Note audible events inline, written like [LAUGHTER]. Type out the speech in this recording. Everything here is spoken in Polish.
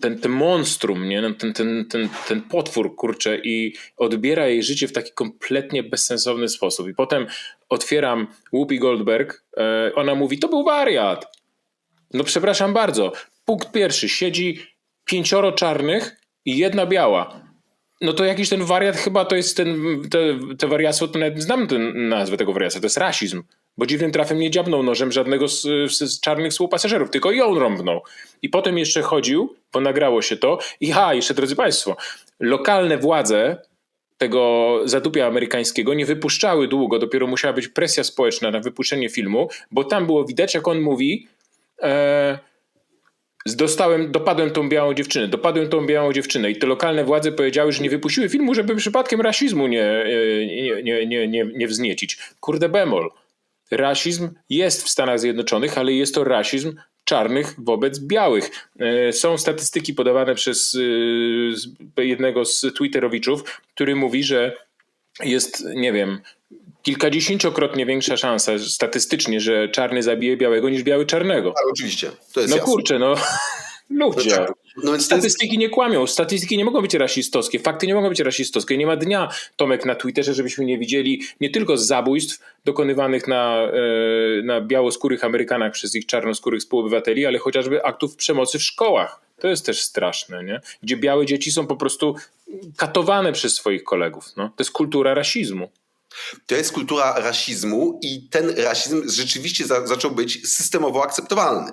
ten, ten, monstrum, nie? No, Ten, ten, ten, ten potwór, kurczę, i odbiera jej życie w taki kompletnie bezsensowny sposób. I potem otwieram Whoopi Goldberg, e, ona mówi, to był wariat. No przepraszam bardzo. Punkt pierwszy, siedzi pięcioro czarnych i jedna biała. No to jakiś ten wariat chyba to jest ten, te, te wariactwo, to znam ten nazwę tego wariactwa, to jest rasizm. Bo dziwnym trafem nie dziabnął nożem żadnego z, z, z czarnych współpasażerów, tylko ją rąbnął. I potem jeszcze chodził, bo nagrało się to. I ha, jeszcze drodzy Państwo, lokalne władze tego zadupia amerykańskiego nie wypuszczały długo, dopiero musiała być presja społeczna na wypuszczenie filmu, bo tam było widać, jak on mówi, e, dostałem, dopadłem tą białą dziewczynę, dopadłem tą białą dziewczynę i te lokalne władze powiedziały, że nie wypuściły filmu, żeby przypadkiem rasizmu nie, e, nie, nie, nie, nie wzniecić. Kurde bemol. Rasizm jest w Stanach Zjednoczonych, ale jest to rasizm czarnych wobec białych. E, Są statystyki podawane przez e, jednego z Twitterowiczów, który mówi, że jest, nie wiem, kilkadziesięciokrotnie większa szansa statystycznie, że czarny zabije białego niż biały czarnego. Ale oczywiście, to jest No jasne. kurczę, no [LAUGHS] ludzie. No Statystyki nie kłamią, statystyki nie mogą być rasistowskie, fakty nie mogą być rasistowskie. Nie ma dnia, Tomek, na Twitterze, żebyśmy nie widzieli nie tylko zabójstw dokonywanych na, e, na białoskórych Amerykanach przez ich czarnoskórych współobywateli, ale chociażby aktów przemocy w szkołach. To jest też straszne, nie? gdzie białe dzieci są po prostu katowane przez swoich kolegów. No. To jest kultura rasizmu. to jest kultura rasizmu i ten rasizm rzeczywiście za, zaczął być systemowo akceptowalny.